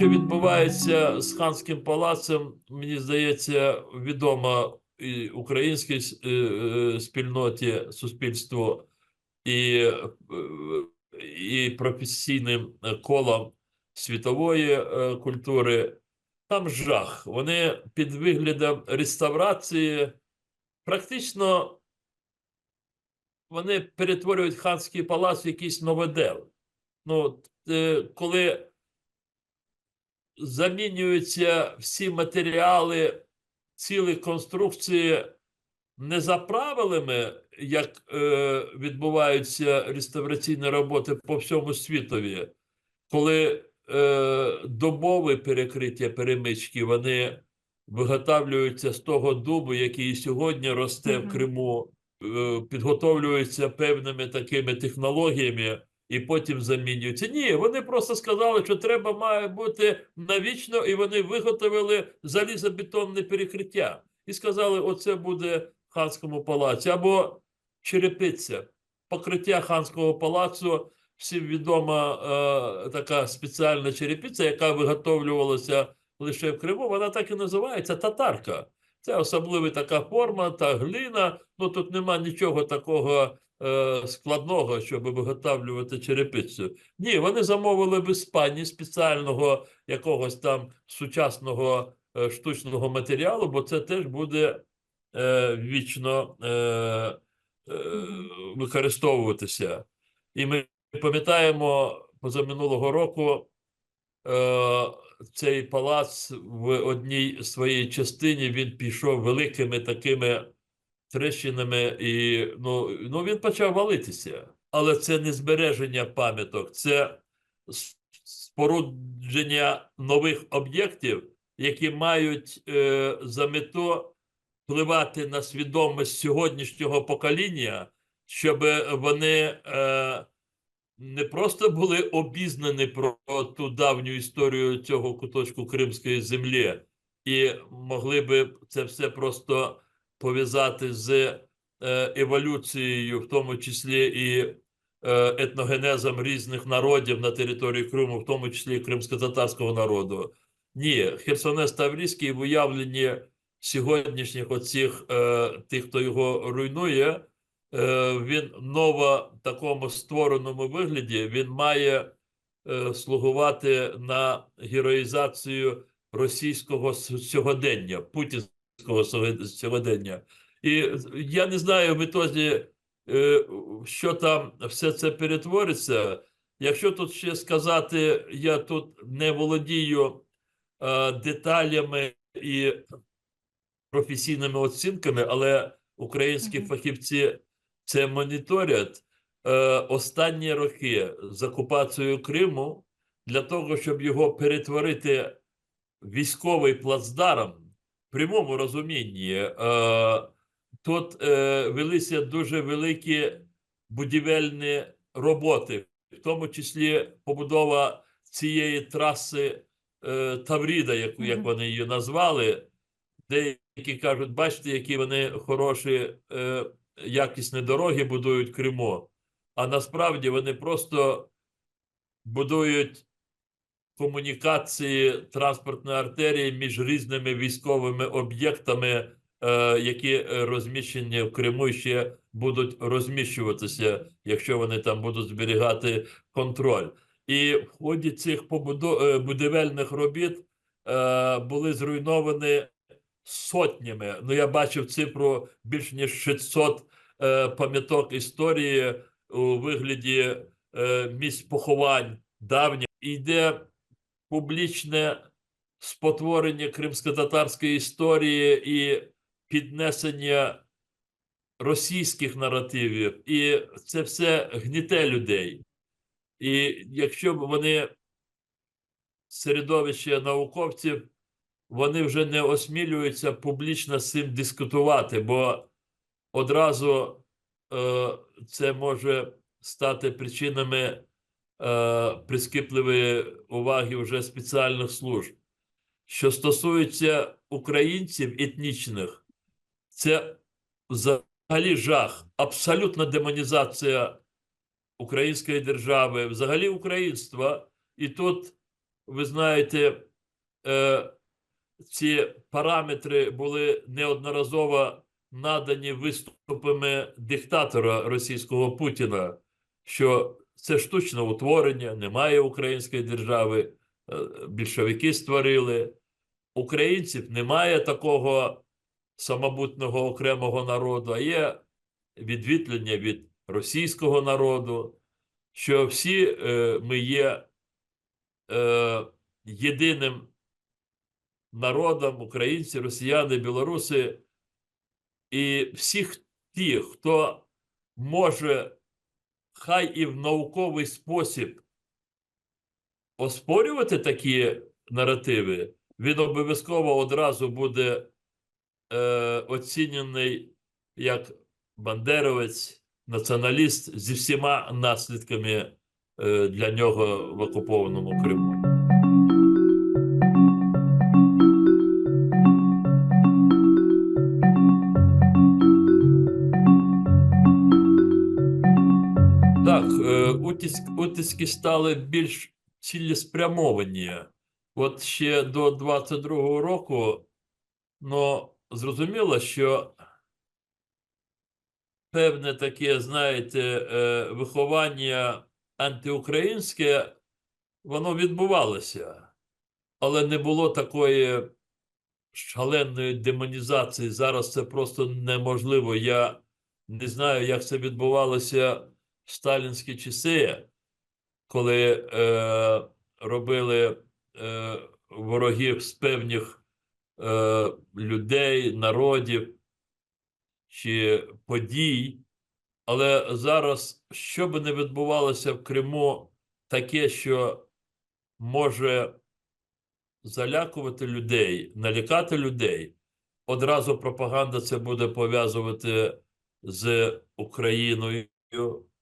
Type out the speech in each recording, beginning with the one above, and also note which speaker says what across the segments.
Speaker 1: що відбувається з ханським палацем, мені здається, відомо і українській е, е, спільноті, суспільству, і, е, і професійним колам світової культури. Там жах. Вони під виглядом реставрації практично вони перетворюють ханський палац в якийсь новодел. Ну, коли замінюються всі матеріали, цілі конструкції не за правилами, як е, відбуваються реставраційні роботи по всьому світові, коли е, добове перекриття перемички, вони виготовлюються з того дубу, який і сьогодні росте
Speaker 2: Мгм.
Speaker 1: в Криму, е, підготовлюються певними такими технологіями і потім замінюються. Ні, вони просто сказали, що треба має бути навічно, і вони виготовили залізобетонне перекриття. І сказали, оце буде в ханському палаці. Або черепиця, покриття ханського палацу. Всім відома е, така спеціальна черепиця, яка виготовлювалася лише в Криму. Вона так і називається татарка. Це особлива така форма та глина. Ну тут нема нічого такого е, складного, щоб виготовлювати черепицю. Ні, вони замовили в Іспанії спеціального якогось там сучасного е, штучного матеріалу, бо це теж буде е, вічно використовуватися. І ми пам'ятаємо позаминулого року цей палац в одній своїй частині він пішов великими такими трещинами, і ну, ну він почав валитися. Але це не збереження пам'яток, це спорудження нових об'єктів, які мають е, за мету впливати на свідомість сьогоднішнього покоління, щоб вони е, не просто були обізнані про ту давню історію цього куточку Кримської землі, і могли би це все просто пов'язати з е, еволюцією, в тому числі і е, етногенезом різних народів на території Криму, в тому числі і кримсько-татарського народу. Ні, Херсонес Таврійський в уявленні сьогоднішніх оцих е, тих, хто його руйнує, він ново такому створеному вигляді він має слугувати на героїзацію російського сьогодення, сього- сьогодення. І я не знаю в ітозі, е, що там все це перетвориться. Якщо тут ще сказати, я тут не володію е, деталями і професійними оцінками, але українські
Speaker 2: Мгм.
Speaker 1: фахівці це моніторять е, останні роки з окупацією Криму для того, щоб його перетворити військовий плацдарм прямому розумінні. Е, тут е, велися дуже великі будівельні роботи, в тому числі побудова цієї траси е, Тавріда, яку як вони її назвали. Деякі кажуть, бачите, які вони хороші, е, якісні дороги будують Криму. А насправді вони просто будують комунікації транспортної артерії між різними військовими об'єктами, е, які розміщені в Криму ще будуть розміщуватися, якщо вони там будуть зберігати контроль. І в ході цих е, будівельних робіт е, були зруйновані сотнями. Ну, я бачив цифру більш ніж 600 е, пам'яток історії у вигляді місць поховань давніх. І Йде публічне спотворення кримсько-татарської історії і піднесення російських наративів. І це все гніте людей. І якщо б вони середовище науковців, вони вже не осмілюються публічно з цим дискутувати, бо одразу е, це може стати причинами е, прискіпливої уваги вже спеціальних служб. Що стосується українців етнічних, це взагалі жах, абсолютна демонізація української держави, взагалі українства. І тут ви знаєте, е, ці параметри були неодноразово надані виступами диктатора російського Путіна, що це штучне утворення, немає української держави, е, більшовики створили. Українців немає такого самобутного окремого народу, а є відвітлення від російського народу, що всі е, ми є е, єдиним народом, українці, росіяни, білоруси, і всіх ті, хто може хай і в науковий спосіб оспорювати такі наративи, він обов'язково одразу буде е, оцінений як бандеровець, націоналіст зі всіма наслідками е, для нього в окупованому Криму. Утиски стали більш цілеспрямовані. От ще до 22-го року, ну, зрозуміло, що певне таке, знаєте, е, виховання антиукраїнське, воно відбувалося, але не було такої шаленої демонізації. Зараз це просто неможливо. Я не знаю, як це відбувалося сталінські часи, коли е, робили е, ворогів з певних е, людей, народів чи подій. Але зараз, що би не відбувалося в Криму, таке, що може залякувати людей, налякати людей, одразу пропаганда це буде пов'язувати з Україною,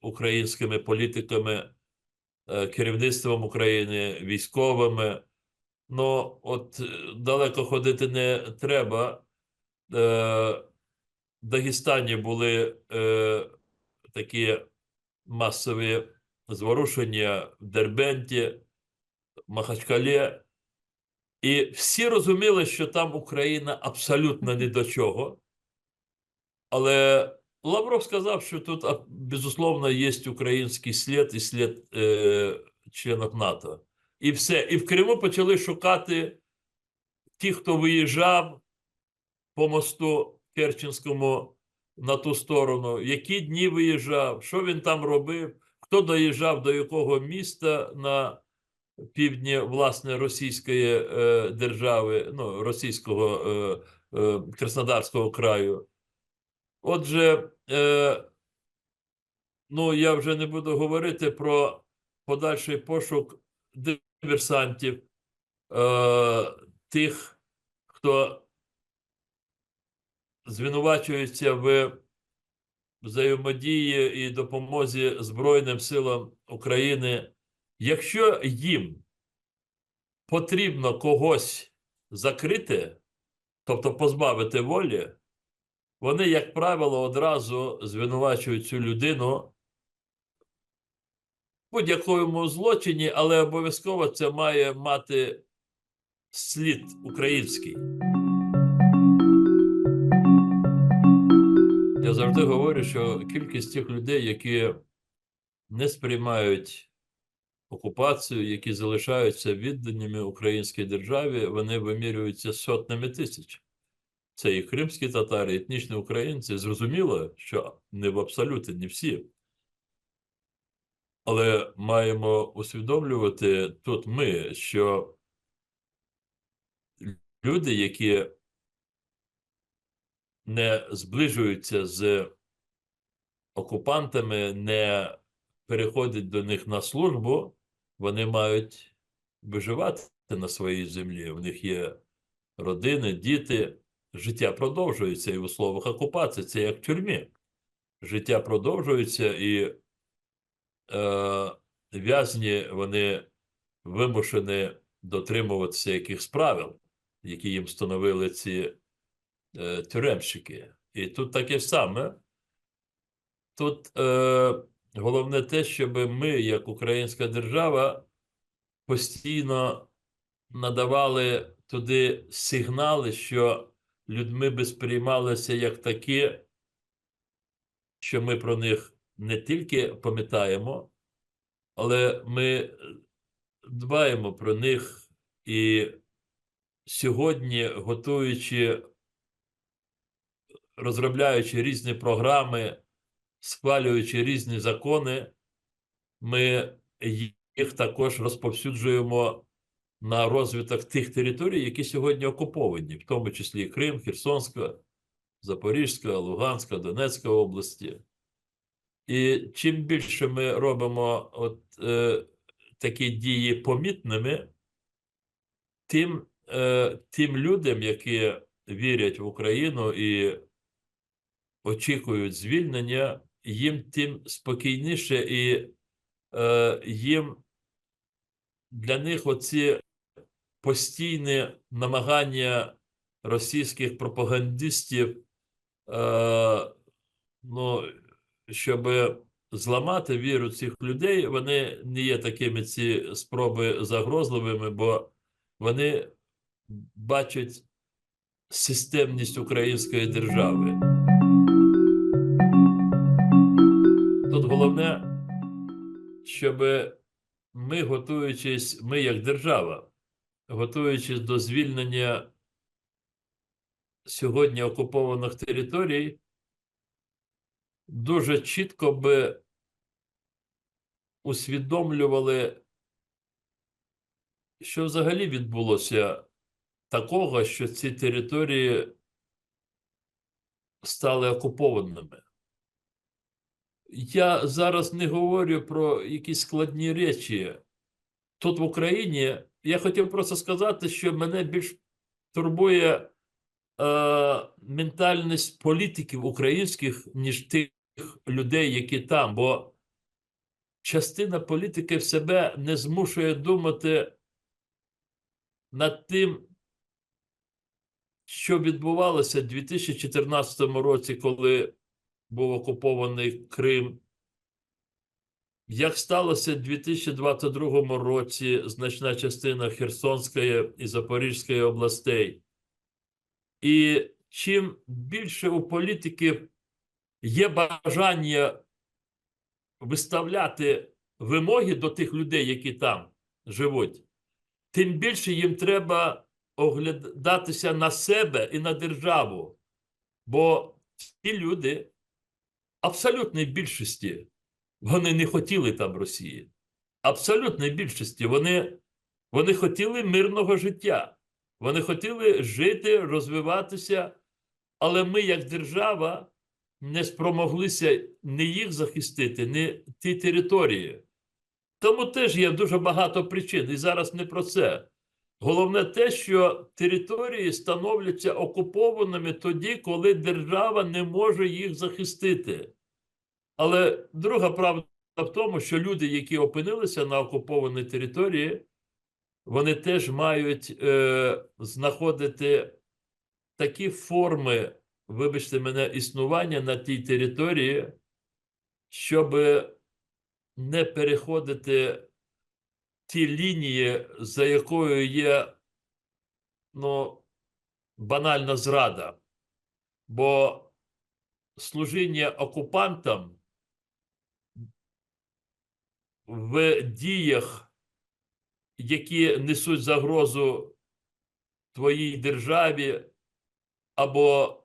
Speaker 1: українськими політиками, е, керівництвом України, військовими. Ну, от е, далеко ходити не треба. Е, В Дагестані були е, такі масові зворушення в Дербенті, Махачкалі. І всі розуміли, що там Україна абсолютно ні до чого. Але Лавров сказав, що тут, безусловно, є український слід і слід е, членів НАТО. І все. І в Криму почали шукати ті, хто виїжджав по мосту Керченському на ту сторону, які дні виїжджав, що він там робив, хто доїжджав до якого міста на півдні власне російської е, держави, ну, російського е, е, Краснодарського краю. Отже, е, ну я вже не буду говорити про подальший пошук диверсантів, е, тих, хто звинувачується в взаємодії і допомозі Збройним силам України. Якщо їм потрібно когось закрити, тобто позбавити волі, вони, як правило, одразу звинувачують цю людину в будь-якому злочині, але обов'язково це має мати слід український. Я завжди говорю, що кількість тих людей, які не сприймають окупацію, які залишаються відданими українській державі, вони вимірюються сотнями тисяч. Це і кримські татари, і етнічні українці. Зрозуміло, що не в абсолюті, не всі. Але маємо усвідомлювати тут ми, що люди, які не зближуються з окупантами, не переходять до них на службу, вони мають виживати на своїй землі. У них є родини, діти. Життя продовжується і в условах окупації. Це як в тюрмі. Життя продовжується, і е, в'язні вони вимушені дотримуватися якихось правил, які їм встановили ці е, тюремщики. І тут таке саме. Тут е, головне те, щоб ми, як українська держава, постійно надавали туди сигнали, що людьми би сприймалися як такі, що ми про них не тільки пам'ятаємо, але ми дбаємо про них. І сьогодні, готуючи, розробляючи різні програми, схвалюючи різні закони, ми їх також розповсюджуємо на розвиток тих територій, які сьогодні окуповані, в тому числі Крим, Херсонська, Запорізька, Луганська, Донецька області. І чим більше ми робимо от, е, такі дії помітними, тим, е, тим людям, які вірять в Україну і очікують звільнення, їм тим спокійніше і е, їм для них оці постійні намагання російських пропагандистів, е, ну, щоб зламати віру цих людей, вони не є такими ці спроби загрозливими, бо вони бачать системність української держави. Тут головне, щоб ми, готуючись, ми як держава, готуючись до звільнення сьогодні окупованих територій, дуже чітко би усвідомлювали, що взагалі відбулося такого, що ці території стали окупованими. Я зараз не говорю про якісь складні речі. Тут в Україні я хотів просто сказати, що мене більш турбує е, ментальність політиків українських, ніж тих людей, які там. Бо частина політики в себе не змушує думати над тим, що відбувалося в 2014 році, коли був окупований Крим. Як сталося в 2022 році значна частина Херсонської і Запорізької областей. І чим більше у політиків є бажання виставляти вимоги до тих людей, які там живуть, тим більше їм треба оглядатися на себе і на державу. Бо ті люди абсолютній більшості вони не хотіли там Росії. Абсолютній більшості вони, вони хотіли мирного життя. Вони хотіли жити, розвиватися, але ми, як держава, не спромоглися ні їх захистити, ні ті території. Тому теж є дуже багато причин. І зараз не про це. Головне те, що території становляться окупованими тоді, коли держава не може їх захистити. Але друга правда в тому, що люди, які опинилися на окупованій території, вони теж мають е, знаходити такі форми, вибачте мене, існування на тій території, щоб не переходити ті лінії, за якою є ну, банальна зрада. Бо служіння окупантам в діях, які несуть загрозу твоїй державі або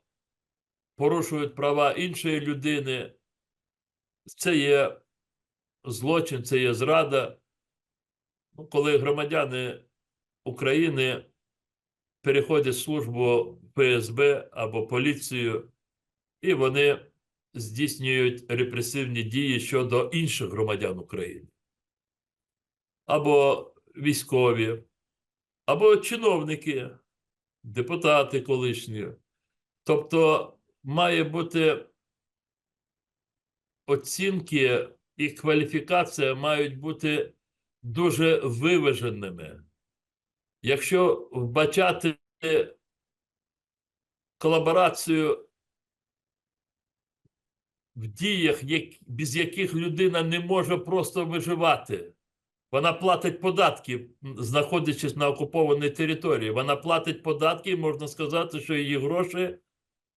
Speaker 1: порушують права іншої людини, це є злочин, це є зрада. Ну, коли громадяни України переходять службу ФСБ або поліцію, і вони здійснюють репресивні дії щодо інших громадян України, або військові, або чиновники, депутати колишні. Тобто має бути оцінки і кваліфікація мають бути дуже виваженими. Якщо вбачати колаборацію в діях, без яких людина не може просто виживати, Вона платить податки, знаходячись на окупованій території. Вона платить податки, і можна сказати, що її гроші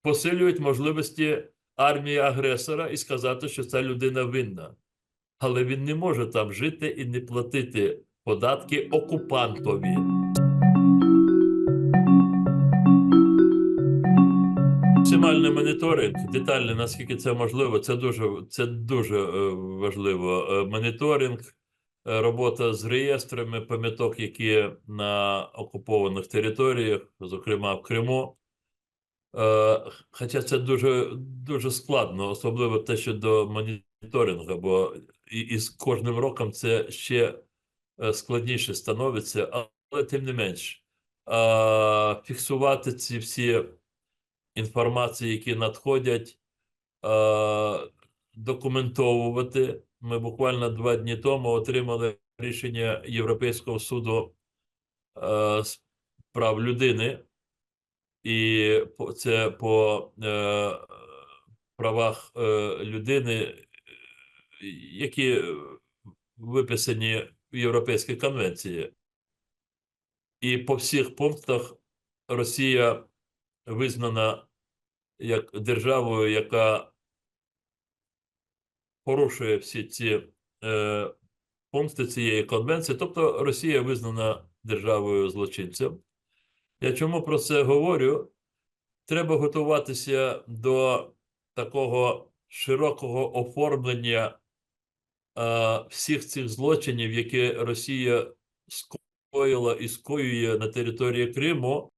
Speaker 1: посилюють можливості армії агресора і сказати, що ця людина винна. Але він не може там жити і не платити податки окупантові. Максимальний моніторинг, детальний, наскільки це можливо, це дуже, це дуже е, важливо. Е, Моніторинг, робота з реєстрами пам'яток, які на окупованих територіях, зокрема в Криму. Е, Хоча це дуже, дуже складно, особливо те, що до моніторингу, бо і, і з кожним роком це ще е, складніше становиться, але тим не менш, е, фіксувати ці всі інформації, які надходять, е, документовувати. Ми буквально два дні тому отримали рішення Європейського суду е, з прав людини, і це по е, правах е, людини, які виписані в Європейській конвенції. І по всіх пунктах Росія визнана як державою, яка порушує всі ці е, пункти цієї конвенції. Тобто Росія визнана державою злочинцем. Я чому про це говорю? Треба готуватися до такого широкого оформлення е, всіх цих злочинів, які Росія скоїла і скоює на території Криму,